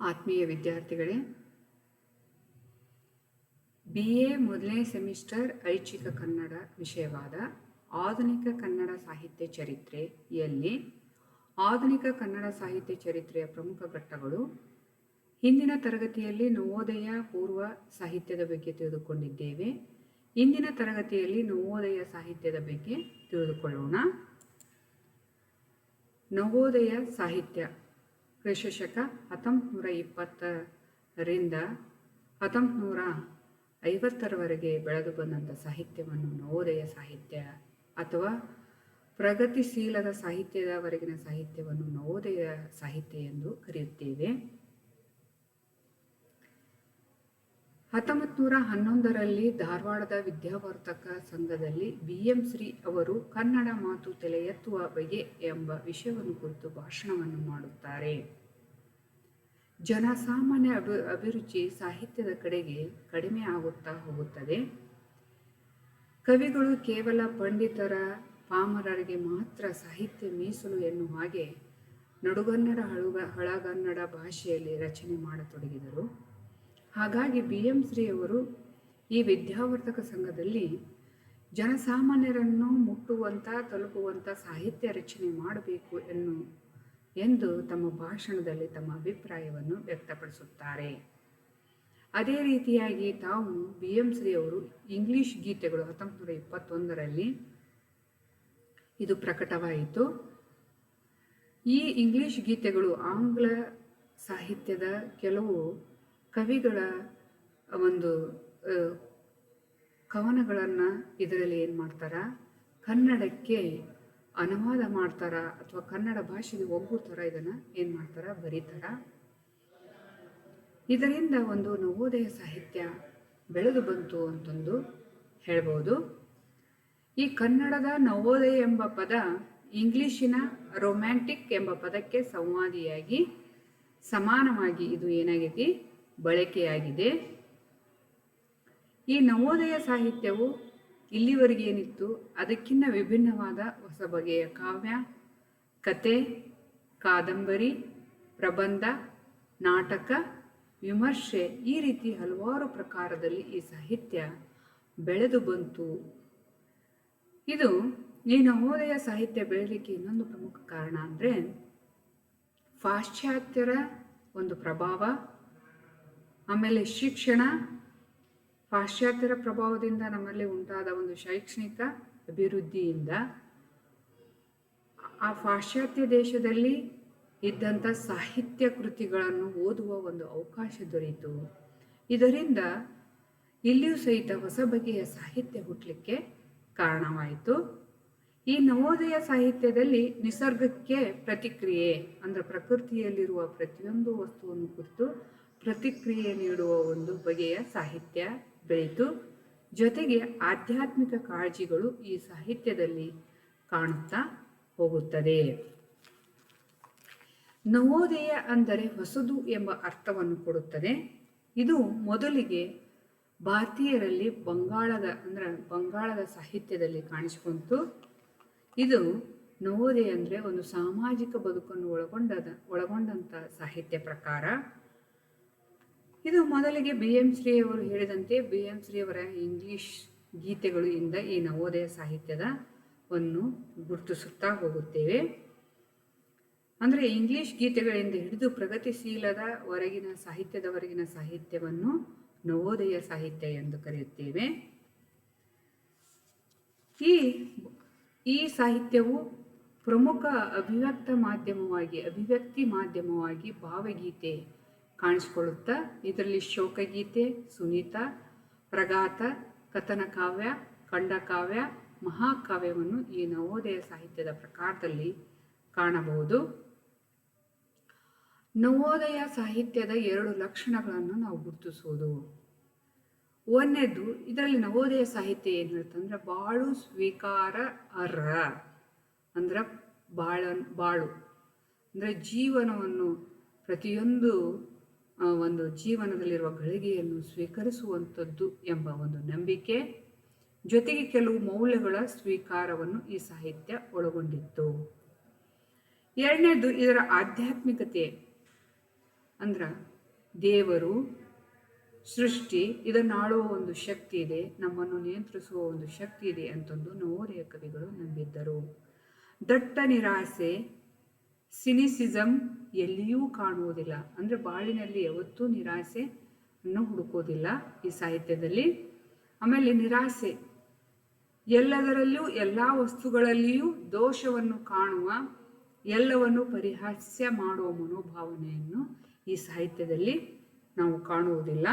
ಆತ್ಮೀಯ ವಿದ್ಯಾರ್ಥಿಗಳೇ B A ಮೊದಲನೇ ಸೆಮಿಸ್ಟರ್ ಐಚ್ಛಿಕ ಕನ್ನಡ ವಿಷಯವಾದ ಆಧುನಿಕ ಕನ್ನಡ ಸಾಹಿತ್ಯ ಚರಿತ್ರೆಯಲ್ಲಿ ಆಧುನಿಕ ಕನ್ನಡ ಸಾಹಿತ್ಯ ಚರಿತ್ರೆಯ ಪ್ರಮುಖ ಘಟ್ಟಗಳು ಹಿಂದಿನ ತರಗತಿಯಲ್ಲಿ ನವೋದಯ ಪೂರ್ವ ಸಾಹಿತ್ಯದ ಬಗ್ಗೆ ತಿಳಿದುಕೊಂಡಿದ್ದೇವೆ. ಇಂದಿನ ತರಗತಿಯಲ್ಲಿ ನವೋದಯ ಸಾಹಿತ್ಯದ ಬಗ್ಗೆ ತಿಳಿದುಕೊಳ್ಳೋಣ. ನವೋದಯ ಸಾಹಿತ್ಯ ಕ್ರಿಶಶಕ ಹತ್ತೊಂಬತ್ತು ನೂರ ಇಪ್ಪತ್ತರಿಂದ ಹತ್ತೊಂಬತ್ತು ನೂರ ಐವತ್ತರವರೆಗೆ ಬೆಳೆದು ಬಂದಂಥ ಸಾಹಿತ್ಯವನ್ನು ನವೋದಯ ಸಾಹಿತ್ಯ ಅಥವಾ ಪ್ರಗತಿಶೀಲದ ಸಾಹಿತ್ಯದವರೆಗಿನ ಸಾಹಿತ್ಯವನ್ನು ನವೋದಯ ಸಾಹಿತ್ಯ ಎಂದು ಕರೆಯುತ್ತೇವೆ. ಹತ್ತೊಂಬತ್ತು ನೂರ ಹನ್ನೊಂದರಲ್ಲಿ ಧಾರವಾಡದ ವಿದ್ಯಾವರ್ತಕ ಸಂಘದಲ್ಲಿ ಬಿ ಎಂ ಶ್ರೀ ಅವರು ಕನ್ನಡ ಮಾತು ತಲೆ ಎತ್ತುವ ಬಗೆ ಎಂಬ ವಿಷಯವನ್ನು ಕುರಿತು ಭಾಷಣವನ್ನು ಮಾಡುತ್ತಾರೆ. ಜನಸಾಮಾನ್ಯ ಅಭಿ, ಅಭಿರುಚಿ ಸಾಹಿತ್ಯದ ಕಡೆಗೆ ಕಡಿಮೆ ಆಗುತ್ತಾ ಹೋಗುತ್ತದೆ. ಕವಿಗಳು ಕೇವಲ ಪಂಡಿತರ, ಪಾಮರರಿಗೆ ಮಾತ್ರ ಸಾಹಿತ್ಯ ಮೀಸಲು ಎನ್ನುವ ಹಾಗೆ ನಡುಗನ್ನಡ ಹಳುಗ, ಹಳಗನ್ನಡ ಭಾಷೆಯಲ್ಲಿ ರಚನೆ ಮಾಡತೊಡಗಿದರು. ಹಾಗಾಗಿ ಬಿ. ಎಂ. ಶ್ರೀಯವರು ಈ ವಿದ್ಯಾವರ್ತಕ ಸಂಘದಲ್ಲಿ ಜನಸಾಮಾನ್ಯರನ್ನು ಮುಟ್ಟುವಂಥ ತಲುಪುವಂಥ ಸಾಹಿತ್ಯ ರಚನೆ ಮಾಡಬೇಕು ಎನ್ನು ಎಂದು ತಮ್ಮ ಭಾಷಣದಲ್ಲಿ ತಮ್ಮ ಅಭಿಪ್ರಾಯವನ್ನು ವ್ಯಕ್ತಪಡಿಸುತ್ತಾರೆ. ಅದೇ ರೀತಿಯಾಗಿ ತಾವು ಬಿ ಎಂ ಶ್ರೀ ಅವರು ಇಂಗ್ಲಿಷ್ ಗೀತೆಗಳು ಹತ್ತೊಂಬತ್ತು ನೂರ ಇಪ್ಪತ್ತೊಂದರಲ್ಲಿ ಇದು ಪ್ರಕಟವಾಯಿತು. ಈ ಇಂಗ್ಲಿಷ್ ಗೀತೆಗಳು ಆಂಗ್ಲ ಸಾಹಿತ್ಯದ ಕೆಲವು ಕವಿಗಳ ಒಂದು ಕವನಗಳನ್ನು ಇದರಲ್ಲಿ ಏನು ಮಾಡ್ತಾರೆ? ಕನ್ನಡಕ್ಕೆ ಅನುವಾದ ಮಾಡ್ತಾರ ಅಥವಾ ಕನ್ನಡ ಭಾಷೆಗೆ ಒಗ್ಗು ಥರ ಇದನ್ನು, ಏನು ಮಾಡ್ತಾರ? ಬರೀತಾರ. ಇದರಿಂದ ಒಂದು ನವೋದಯ ಸಾಹಿತ್ಯ ಬೆಳೆದು ಬಂತು ಅಂತಂದು ಹೇಳ್ಬೋದು. ಈ ಕನ್ನಡದ ನವೋದಯ ಎಂಬ ಪದ ಇಂಗ್ಲಿಶಿನ ರೊಮ್ಯಾಂಟಿಕ್ ಎಂಬ ಪದಕ್ಕೆ ಸಂವಾದಿಯಾಗಿ, ಸಮಾನವಾಗಿ ಇದು ಏನಾಗೈತಿ? ಬಳಕೆಯಾಗಿದೆ. ಈ ನವೋದಯ ಸಾಹಿತ್ಯವು ಇಲ್ಲಿವರೆಗೆ ಏನಿತ್ತು? ಅದಕ್ಕಿಂತ ವಿಭಿನ್ನವಾದ ಹೊಸ ಬಗೆಯ ಕಾವ್ಯ, ಕತೆ, ಕಾದಂಬರಿ, ಪ್ರಬಂಧ, ನಾಟಕ, ವಿಮರ್ಶೆ ಈ ರೀತಿ ಹಲವಾರು ಪ್ರಕಾರದಲ್ಲಿ ಈ ಸಾಹಿತ್ಯ ಬೆಳೆದು ಬಂತು. ಇದು ಈ ನವೋದಯ ಸಾಹಿತ್ಯ ಬೆಳಲಿಕ್ಕೆ ಇನ್ನೊಂದು ಪ್ರಮುಖ ಕಾರಣ ಅಂದರೆ ಪಾಶ್ಚಾತ್ಯರ ಒಂದು ಪ್ರಭಾವ, ಆಮೇಲೆ ಶಿಕ್ಷಣ ಪಾಶ್ಚಾತ್ಯರ ಪ್ರಭಾವದಿಂದ ನಮ್ಮಲ್ಲಿ ಉಂಟಾದ ಒಂದು ಶೈಕ್ಷಣಿಕ ಅಭಿವೃದ್ಧಿಯಿಂದ ಆ ಪಾಶ್ಚಾತ್ಯ ದೇಶದಲ್ಲಿ ಇದ್ದಂಥ ಸಾಹಿತ್ಯ ಕೃತಿಗಳನ್ನು ಓದುವ ಒಂದು ಅವಕಾಶ ದೊರೆಯಿತು ಇದರಿಂದ ಇಲ್ಲಿಯೂ ಸಹಿತ ಹೊಸ ಬಗೆಯ ಸಾಹಿತ್ಯ ಹುಟ್ಟಲಿಕ್ಕೆ ಕಾರಣವಾಯಿತು. ಈ ನವೋದಯ ಸಾಹಿತ್ಯದಲ್ಲಿ ನಿಸರ್ಗಕ್ಕೆ ಪ್ರತಿಕ್ರಿಯೆ ಅಂದರೆ ಪ್ರಕೃತಿಯಲ್ಲಿರುವ ಪ್ರತಿಯೊಂದು ವಸ್ತುವನ್ನು ಕುರಿತು ಪ್ರತಿಕ್ರಿಯೆ ನೀಡುವ ಒಂದು ಬಗೆಯ ಸಾಹಿತ್ಯ. ಬೆಳೆಯಿತು. ಜೊತೆಗೆ ಆಧ್ಯಾತ್ಮಿಕ ಕಾಳಜಿಗಳು ಈ ಸಾಹಿತ್ಯದಲ್ಲಿ ಕಾಣುತ್ತಾ ಹೋಗುತ್ತದೆ. ನವೋದಯ ಅಂದರೆ ಹೊಸದು ಎಂಬ ಅರ್ಥವನ್ನು ಕೊಡುತ್ತದೆ. ಇದು ಮೊದಲಿಗೆ ಭಾರತೀಯರಲ್ಲಿ ಬಂಗಾಳದ ಅಂದ್ರೆ ಬಂಗಾಳದ ಸಾಹಿತ್ಯದಲ್ಲಿ ಕಾಣಿಸಿಕೊಂತು. ಇದು ನವೋದಯ ಅಂದರೆ ಒಂದು ಸಾಮಾಜಿಕ ಬದುಕನ್ನು ಒಳಗೊಂಡದ ಒಳಗೊಂಡಂಥ ಸಾಹಿತ್ಯ ಪ್ರಕಾರ. ಇದು ಮೊದಲಿಗೆ ಬಿ ಎಂ ಶ್ರೀ ಅವರು ಹೇಳಿದಂತೆ ಬಿ ಎಂ ಶ್ರೀಯವರ ಇಂಗ್ಲಿಷ್ ಗೀತೆಗಳು ಇಂದ ಈ ನವೋದಯ ಸಾಹಿತ್ಯದ ವನ್ನು ಗುರುತಿಸುತ್ತಾ ಹೋಗುತ್ತೇವೆ. ಅಂದರೆ ಇಂಗ್ಲಿಷ್ ಗೀತೆಗಳಿಂದ ಹಿಡಿದು ಪ್ರಗತಿಶೀಲದ ಹೊರಗಿನ ಸಾಹಿತ್ಯದವರೆಗಿನ ಸಾಹಿತ್ಯವನ್ನು ನವೋದಯ ಸಾಹಿತ್ಯ ಎಂದು ಕರೆಯುತ್ತೇವೆ. ಈ ಈ ಸಾಹಿತ್ಯವು ಪ್ರಮುಖ ಅಭಿವ್ಯಕ್ತ ಮಾಧ್ಯಮವಾಗಿ, ಅಭಿವ್ಯಕ್ತಿ ಮಾಧ್ಯಮವಾಗಿ ಭಾವಗೀತೆ ಕಾಣಿಸಿಕೊಳ್ಳುತ್ತಾ? ಇದರಲ್ಲಿ ಶೋಕಗೀತೆ, ಸುನೀತ, ಪ್ರಗಾತ, ಕಥನ ಕಾವ್ಯ ಖಂಡಕಾವ್ಯ ಮಹಾಕಾವ್ಯವನ್ನು ಈ ನವೋದಯ ಸಾಹಿತ್ಯದ ಪ್ರಕಾರದಲ್ಲಿ ಕಾಣಬಹುದು. ನವೋದಯ ಸಾಹಿತ್ಯದ ಎರಡು ಲಕ್ಷಣಗಳನ್ನು ನಾವು ಗುರುತಿಸುವುದು ಒಂದನೇದು, ಇದರಲ್ಲಿ ನವೋದಯ ಸಾಹಿತ್ಯ ಏನು ಹೇಳ್ತಂದ್ರೆ ಬಾಳು ಸ್ವೀಕಾರ ಅರ್ಹ ಅಂದ್ರೆ ಬಾಳ ಬಾಳು, ಅಂದರೆ ಜೀವನವನ್ನು ಪ್ರತಿಯೊಂದು ಒಂದು ಜೀವನದಲ್ಲಿರುವ ಗಳಿಗೆಯನ್ನು ಸ್ವೀಕರಿಸುವಂಥದ್ದು ಎಂಬ ಒಂದು ನಂಬಿಕೆ. ಜೊತೆಗೆ ಕೆಲವು ಮೌಲ್ಯಗಳ ಸ್ವೀಕಾರವನ್ನು ಈ ಸಾಹಿತ್ಯ ಒಳಗೊಂಡಿತ್ತು. ಎರಡನೇದು ಇದರ ಆಧ್ಯಾತ್ಮಿಕತೆ. ಅಂದ್ರೆ ದೇವರು, ಸೃಷ್ಟಿ, ಇದನ್ನಾಳುವ ಒಂದು ಶಕ್ತಿ ಇದೆ, ನಮ್ಮನ್ನು ನಿಯಂತ್ರಿಸುವ ಒಂದು ಶಕ್ತಿ ಇದೆ ಅಂತಂದು ನವೋದಯ ಕವಿಗಳು ನಂಬಿದ್ದರು. ದಟ್ಟ ನಿರಾಸೆ ಸಿನಿಸಿಸಮ್ ಎಲ್ಲಿಯೂ ಕಾಣುವುದಿಲ್ಲ. ಅಂದರೆ ಬಾಳಿನಲ್ಲಿ ಯಾವತ್ತೂ ನಿರಾಸೆ ಅನ್ನು ಹುಡುಕೋದಿಲ್ಲ ಈ ಸಾಹಿತ್ಯದಲ್ಲಿ. ಆಮೇಲೆ ನಿರಾಸೆ. ಎಲ್ಲದರಲ್ಲೂ ಎಲ್ಲ ವಸ್ತುಗಳಲ್ಲಿಯೂ ದೋಷವನ್ನು ಕಾಣುವ, ಎಲ್ಲವನ್ನು ಪರಿಹಾಸ್ಯ ಮಾಡುವ ಮನೋಭಾವನೆಯನ್ನು ಈ ಸಾಹಿತ್ಯದಲ್ಲಿ ನಾವು ಕಾಣುವುದಿಲ್ಲ.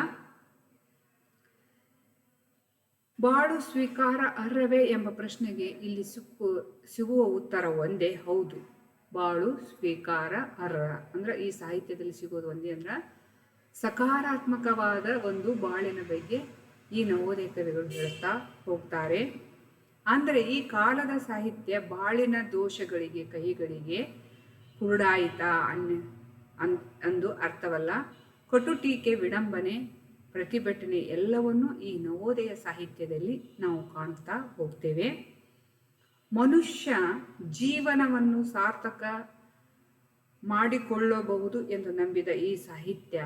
ಬಾಳು ಸ್ವೀಕಾರ ಅರ್ಹವೇ ಎಂಬ ಪ್ರಶ್ನೆಗೆ ಇಲ್ಲಿ ಸಿಕ್ಕು, ಸಿಗುವ ಉತ್ತರ ಒಂದೇ, ಹೌದು. ಬಾಳು ಸ್ವೀಕಾರ ಅರ್ಹ. ಅಂದ್ರೆ ಈ ಸಾಹಿತ್ಯದಲ್ಲಿ ಸಿಗೋದು ಒಂದೇ ಅಂದ್ರೆ ಸಕಾರಾತ್ಮಕವಾದ ಒಂದು ಬಾಳಿನ ಬಗ್ಗೆ ಈ ನವೋದಯ ಕವಿಗಳು ಹೇಳ್ತಾ ಹೋಗ್ತಾರೆ. ಅಂದರೆ ಈ ಕಾಲದ ಸಾಹಿತ್ಯ ಬಾಳಿನ ದೋಷಗಳಿಗೆ ಕೈಗಳಿಗೆ ಕುರುಡಾಯಿತ ಅನ್ ಅನ್, ಅಂದು ಅರ್ಥವಲ್ಲ. ಕಟು ಟೀಕೆ ವಿಡಂಬನೆ, ಪ್ರತಿಭಟನೆ ಎಲ್ಲವನ್ನೂ ಈ ನವೋದಯ ಸಾಹಿತ್ಯದಲ್ಲಿ ನಾವು ಕಾಣ್ತಾ ಹೋಗ್ತೇವೆ. ಮನುಷ್ಯ ಜೀವನವನ್ನು ಸಾರ್ಥಕ ಮಾಡಿಕೊಳ್ಳಬಹುದು ಎಂದು ನಂಬಿದ ಈ ಸಾಹಿತ್ಯ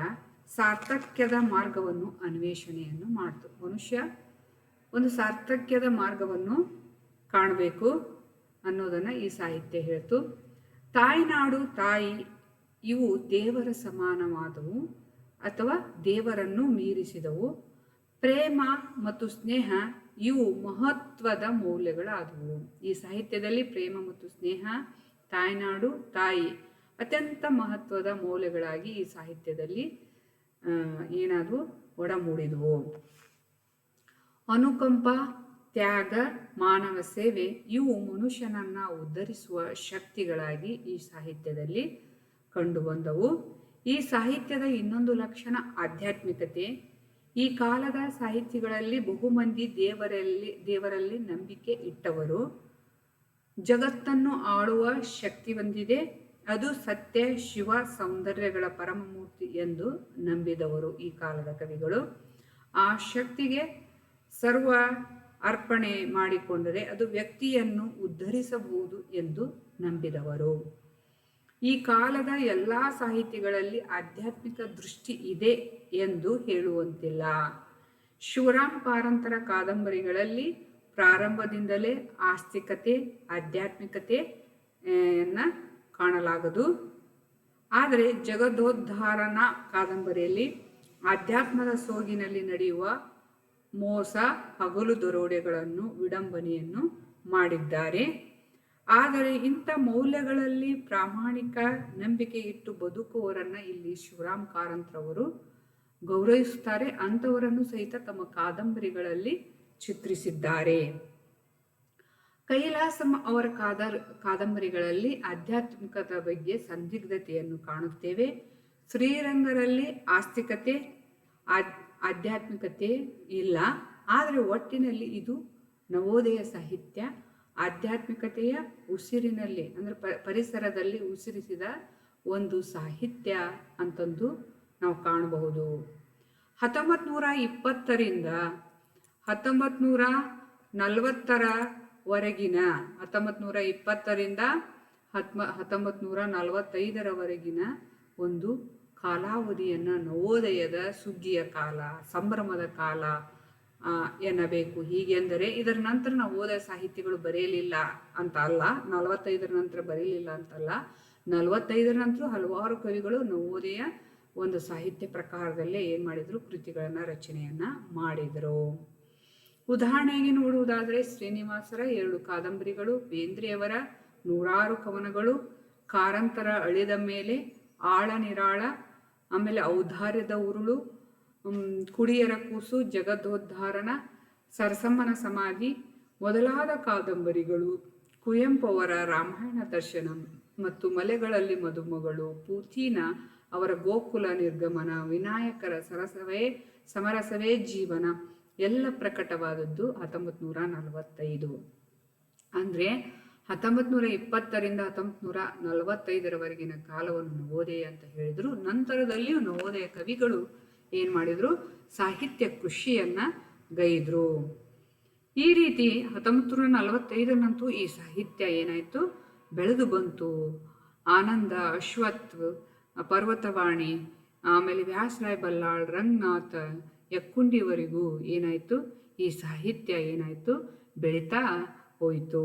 ಸಾರ್ಥಕ್ಯದ ಮಾರ್ಗವನ್ನು ಅನ್ವೇಷಣೆಯನ್ನು ಮಾಡಿತು. ಮನುಷ್ಯ ಒಂದು ಸಾರ್ಥಕ್ಯದ ಮಾರ್ಗವನ್ನು ಕಾಣಬೇಕು ಅನ್ನೋದನ್ನು ಈ ಸಾಹಿತ್ಯ ಹೇಳ್ತು. ತಾಯ್ನಾಡು ತಾಯಿ, ಇವು ದೇವರ ಸಮಾನವಾದವು ಅಥವಾ ದೇವರನ್ನು ಮೀರಿಸಿದವು. ಪ್ರೇಮ ಮತ್ತು ಸ್ನೇಹ ಇವು ಮಹತ್ವದ ಮೌಲ್ಯಗಳಾದವು. ಈ ಸಾಹಿತ್ಯದಲ್ಲಿ ಪ್ರೇಮ ಮತ್ತು ಸ್ನೇಹ, ತಾಯ್ನಾಡು, ತಾಯಿ ಅತ್ಯಂತ ಮಹತ್ವದ ಮೌಲ್ಯಗಳಾಗಿ ಈ ಸಾಹಿತ್ಯದಲ್ಲಿ ಏನಾದವು ಒಡಮೂಡಿದವು. ಅನುಕಂಪ, ತ್ಯಾಗ, ಮಾನವ ಸೇವೆ ಇವು ಮನುಷ್ಯನನ್ನ ಉದ್ಧರಿಸುವ ಶಕ್ತಿಗಳಾಗಿ ಈ ಸಾಹಿತ್ಯದಲ್ಲಿ ಕಂಡುಬಂದವು. ಈ ಸಾಹಿತ್ಯದ ಇನ್ನೊಂದು ಲಕ್ಷಣ ಆಧ್ಯಾತ್ಮಿಕತೆ. ಈ ಕಾಲದ ಸಾಹಿತ್ಯಗಳಲ್ಲಿ ಬಹುಮಂದಿ ದೇವರಲ್ಲಿ ದೇವರಲ್ಲಿ ನಂಬಿಕೆ ಇಟ್ಟವರು. ಜಗತ್ತನ್ನು ಆಳುವ ಶಕ್ತಿ ಹೊಂದಿದೆ. ಅದು ಸತ್ಯ, ಶಿವ ಸೌಂದರ್ಯಗಳ ಪರಮಮೂರ್ತಿ ಎಂದು ನಂಬಿದವರು ಈ ಕಾಲದ ಕವಿಗಳು. ಆ ಶಕ್ತಿಗೆ ಸರ್ವ ಅರ್ಪಣೆ ಮಾಡಿಕೊಂಡರೆ ಅದು ವ್ಯಕ್ತಿಯನ್ನು ಉದ್ಧರಿಸಬಹುದು ಎಂದು ನಂಬಿದವರು. ಈ ಕಾಲದ ಎಲ್ಲ ಸಾಹಿತಿಗಳಲ್ಲಿ ಆಧ್ಯಾತ್ಮಿಕ ದೃಷ್ಟಿ ಇದೆ ಎಂದು ಹೇಳುವಂತಿಲ್ಲ. ಶಿವರಾಮ್ ಪಾರಂತರ ಕಾದಂಬರಿಗಳಲ್ಲಿ ಪ್ರಾರಂಭದಿಂದಲೇ ಆಸ್ತಿಕತೆ ಆಧ್ಯಾತ್ಮಿಕತೆಯನ್ನು ಕಾಣಲಾಗದು. ಆದರೆ ಜಗದೋದ್ಧಾರನ ಕಾದಂಬರಿಯಲ್ಲಿ ಆಧ್ಯಾತ್ಮದ ಸೋಗಿನಲ್ಲಿ ನಡೆಯುವ ಮೋಸ, ಹಗಲು ದರೋಡೆಗಳನ್ನು ವಿಡಂಬನೆಯನ್ನು ಮಾಡಿದ್ದಾರೆ. ಆದರೆ ಇಂಥ ಮೌಲ್ಯಗಳಲ್ಲಿ ಪ್ರಾಮಾಣಿಕ ನಂಬಿಕೆ ಇಟ್ಟು ಬದುಕುವವರನ್ನ ಇಲ್ಲಿ ಶಿವರಾಮ್ ಕಾರಂತ್ರವರು ಗೌರವಿಸುತ್ತಾರೆ ಅಂಥವರನ್ನು ಸಹಿತ ತಮ್ಮ ಕಾದಂಬರಿಗಳಲ್ಲಿ ಚಿತ್ರಿಸಿದ್ದಾರೆ. ಕೈಲಾಸಂ ಅವರ ಕಾದರ್, ಕಾದಂಬರಿಗಳಲ್ಲಿ ಆಧ್ಯಾತ್ಮಿಕದ ಬಗ್ಗೆ ಸಂದಿಗ್ಧತೆಯನ್ನು ಕಾಣುತ್ತೇವೆ. ಶ್ರೀರಂಗರಲ್ಲಿ ಆಸ್ತಿಕತೆ ಆಧ್ಯಾತ್ಮಿಕತೆ ಇಲ್ಲ. ಆದರೆ ಒಟ್ಟಿನಲ್ಲಿ ಇದು ನವೋದಯ ಸಾಹಿತ್ಯ. ಆಧ್ಯಾತ್ಮಿಕತೆಯ ಉಸಿರಿನಲ್ಲಿ, ಅಂದರೆ ಪರಿಸರದಲ್ಲಿ ಉಸಿರಿಸಿದ ಒಂದು ಸಾಹಿತ್ಯ ಅಂತಂದು ನಾವು ಕಾಣಬಹುದು. ಹತ್ತೊಂಬತ್ತು ನೂರ ಇಪ್ಪತ್ತರಿಂದ ಹತ್ತೊಂಬತ್ತು ನೂರ ನಲವತ್ತರವರೆಗಿನ ಹತ್ತೊಂಬತ್ತು ನೂರ ಇಪ್ಪತ್ತರಿಂದ ಹತ್ಮ ಹತ್ತೊಂಬತ್ತು ನೂರ ನಲವತ್ತೈದರವರೆಗಿನ ಒಂದು ಕಾಲಾವಧಿಯನ್ನು ನವೋದಯದ ಸುಗ್ಗಿಯ ಕಾಲ, ಸಂಭ್ರಮದ ಕಾಲ ಎನ್ನಬೇಕು. ಹೀಗೆಂದರೆ ಇದರ ನಂತರ ನಾವು ಓದ ಸಾಹಿತ್ಯಗಳು ಬರೆಯಲಿಲ್ಲ ಅಂತ ಅಲ್ಲ ನಲವತ್ತೈದರ ನಂತರ ಬರೆಯಲಿಲ್ಲ ಅಂತಲ್ಲ, ನಲವತ್ತೈದರ ನಂತರ ಹಲವಾರು ಕವಿಗಳು ನವೋದಯ ಒಂದು ಸಾಹಿತ್ಯ ಪ್ರಕಾರದಲ್ಲೇ ಏನು ಮಾಡಿದರು? ಕೃತಿಗಳನ್ನು, ರಚನೆಯನ್ನು ಮಾಡಿದರು. ಉದಾಹರಣೆಗೆ ನೋಡುವುದಾದರೆ ಶ್ರೀನಿವಾಸರ ಎರಡು ಕಾದಂಬರಿಗಳು ಬೇಂದ್ರೆಯವರ ನೂರಾರು ಕವನಗಳು, ಕಾರಂತರ ಅಳಿದ ಮೇಲೆ ಆಳ ನಿರಾಳ ಆಮೇಲೆ ಔದಾರ್ಯದ ಉರುಳು ಕುಡಿಯರ ಕೂಸು ಜಗದೋದ್ಧಾರಣ ಸರಸಮ್ಮನ ಸಮಾಧಿ, ಮೊದಲಾದ ಕಾದಂಬರಿಗಳು ಕುವೆಂಪು ಅವರ ರಾಮಾಯಣ ದರ್ಶನ ಮತ್ತು ಮಲೆಗಳಲ್ಲಿ ಮದುಮಗಳು, ಪೂತೀನ ಅವರ ಗೋಕುಲ ನಿರ್ಗಮನ, ವಿನಾಯಕರ ಸರಸವೇ, ಸಮರಸವೇ ಜೀವನ, ಎಲ್ಲ ಪ್ರಕಟವಾದದ್ದು ಹತ್ತೊಂಬತ್ತು ನೂರ ನಲವತ್ತೈದು. ಅಂದರೆ ಹತ್ತೊಂಬತ್ತು ನೂರ ಇಪ್ಪತ್ತರಿಂದ ಹತ್ತೊಂಬತ್ತು ನೂರ ನಲವತ್ತೈದರವರೆಗಿನ ಕಾಲವನ್ನು ನವೋದಯ ಅಂತ ಹೇಳಿದರು. ನಂತರದಲ್ಲಿಯೂ ನವೋದಯ ಕವಿಗಳು ಏನು ಮಾಡಿದರು? ಸಾಹಿತ್ಯ ಕೃಷಿಯನ್ನು ಗೈದರು. ಈ ರೀತಿ ಹತ್ತೊಂಬತ್ತು ನೂರ ನಲವತ್ತೈದರಂತೂ ಈ ಸಾಹಿತ್ಯ ಏನಾಯಿತು? ಬೆಳೆದು ಬಂತು. ಆನಂದ ಅಶ್ವತ್ ಪರ್ವತವಾಣಿ, ಆಮೇಲೆ ವ್ಯಾಸರಾಯ್ ಬಲ್ಲಾಳ್, ರಂಗನಾಥ, ಯಕ್ಕುಂಡಿವರೆಗೂ ಏನಾಯಿತು? ಈ ಸಾಹಿತ್ಯ ಏನಾಯಿತು? ಬೆಳೀತಾ ಹೋಯಿತು.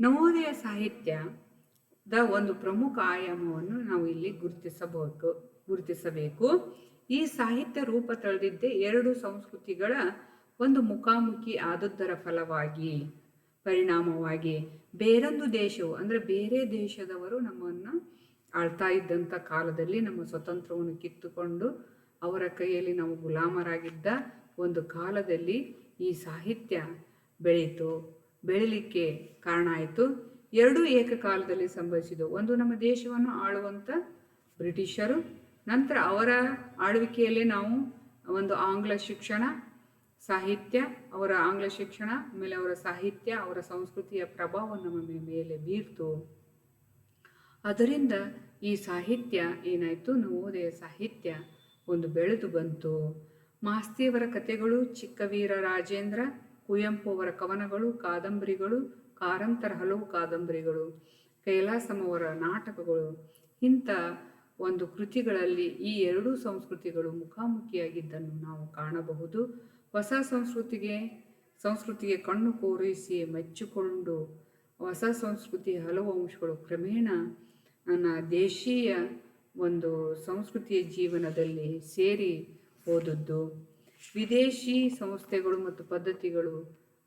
ನವೋದಯ ಸಾಹಿತ್ಯದ ಒಂದು ಪ್ರಮುಖ ಆಯಾಮವನ್ನು ನಾವು ಇಲ್ಲಿ ಗುರುತಿಸಬಹುದು ಗುರುತಿಸಬೇಕು. ಈ ಸಾಹಿತ್ಯ ರೂಪ ತಳೆದಿದ್ದೇ ಎರಡು ಸಂಸ್ಕೃತಿಗಳ ಒಂದು ಮುಖಾಮುಖಿ ಆದದ್ದರ ಫಲವಾಗಿ, ಪರಿಣಾಮವಾಗಿ ಬೇರೊಂದು ದೇಶವು, ಅಂದರೆ ಬೇರೆ ದೇಶದವರು ನಮ್ಮನ್ನು ಆಳ್ತಾ ಇದ್ದಂಥ ಕಾಲದಲ್ಲಿ ನಮ್ಮ ಸ್ವತಂತ್ರವನ್ನು ಕಿತ್ತುಕೊಂಡು ಅವರ ಕೈಯಲ್ಲಿ ನಾವು ಗುಲಾಮರಾಗಿದ್ದ ಒಂದು ಕಾಲದಲ್ಲಿ ಈ ಸಾಹಿತ್ಯ ಬೆಳೀತು. ಬೆಳಿಲಿಕ್ಕೆ ಕಾರಣ ಆಯಿತು. ಎರಡೂ ಏಕಕಾಲದಲ್ಲಿ ಸಂಭವಿಸಿದವು. ಒಂದು ನಮ್ಮ ದೇಶವನ್ನು ಆಳುವಂಥ ಬ್ರಿಟಿಷರು ನಂತರ ಅವರ ಆಳ್ವಿಕೆಯಲ್ಲೇ ನಾವು ಒಂದು ಆಂಗ್ಲ ಶಿಕ್ಷಣ, ಸಾಹಿತ್ಯ, ಅವರ ಆಂಗ್ಲ ಶಿಕ್ಷಣ, ಆಮೇಲೆ ಅವರ ಸಾಹಿತ್ಯ, ಅವರ ಸಂಸ್ಕೃತಿಯ ಪ್ರಭಾವ ನಮ್ಮ ಮೇಲೆ ಬೀರ್ತು. ಅದರಿಂದ ಈ ಸಾಹಿತ್ಯ ಏನಾಯಿತು? ನವೋದಯ ಸಾಹಿತ್ಯ ಒಂದು ಬೆಳೆದು ಬಂತು. ಮಾಸ್ತಿಯವರ ಕಥೆಗಳು ಚಿಕ್ಕವೀರ ರಾಜೇಂದ್ರ, ಕುವೆಂಪು ಅವರ ಕವನಗಳು, ಕಾದಂಬರಿಗಳು, ಕಾರಂತರ ಹಲವು ಕಾದಂಬರಿಗಳು ಕೈಲಾಸಮವರ ನಾಟಕಗಳು, ಇಂಥ ಒಂದು ಕೃತಿಗಳಲ್ಲಿ ಈ ಎರಡೂ ಸಂಸ್ಕೃತಿಗಳು ಮುಖಾಮುಖಿಯಾಗಿದ್ದನ್ನು ನಾವು ಕಾಣಬಹುದು. ಹೊಸ ಸಂಸ್ಕೃತಿಗೆ ಸಂಸ್ಕೃತಿಗೆ ಕಣ್ಣು ಕೋರಿಸಿ ಮೆಚ್ಚಿಕೊಂಡು ಹೊಸ ಸಂಸ್ಕೃತಿಯ ಹಲವು ಅಂಶಗಳು ಕ್ರಮೇಣ ನನ್ನ ದೇಶೀಯ ಒಂದು ಸಂಸ್ಕೃತಿಯ ಜೀವನದಲ್ಲಿ ಸೇರಿ ಹೋದದ್ದು. ವಿದೇಶಿ ಸಂಸ್ಥೆಗಳು ಮತ್ತು ಪದ್ಧತಿಗಳು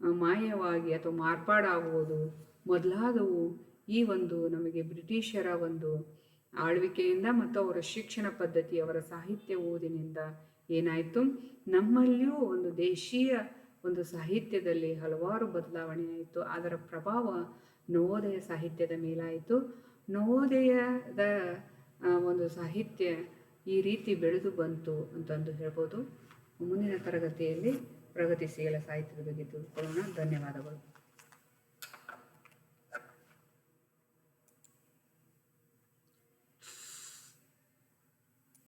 ಮಾಯವಾಗಿ ಅಥವಾ ಮಾರ್ಪಾಡಾಗುವುದು ಮೊದಲಾದವು ಈ ಒಂದು ನಮಗೆ ಬ್ರಿಟಿಷರ ಒಂದು ಆಳ್ವಿಕೆಯಿಂದ ಮತ್ತು ಅವರ ಶಿಕ್ಷಣ ಪದ್ಧತಿ, ಅವರ ಸಾಹಿತ್ಯ ಓದಿನಿಂದ ಏನಾಯಿತು? ನಮ್ಮಲ್ಲಿಯೂ ಒಂದು ದೇಶೀಯ ಒಂದು ಸಾಹಿತ್ಯದಲ್ಲಿ ಹಲವಾರು ಬದಲಾವಣೆ ಆಯಿತು. ಅದರ ಪ್ರಭಾವ ನವೋದಯ ಸಾಹಿತ್ಯದ ಮೇಲಾಯಿತು. ನವೋದಯದ ಒಂದು ಸಾಹಿತ್ಯ ಈ ರೀತಿ ಬೆಳೆದು ಬಂತು ಅಂತಂದು ಹೇಳ್ಬೋದು. ಮುಂದಿನ ತರಗತಿಯಲ್ಲಿ ಪ್ರಗತಿಶೀಲ ಸಾಹಿತ್ಯದ ಬಗ್ಗೆ ತಿಳ್ಕೊಳ್ಳೋಣ ಧನ್ಯವಾದಗಳು.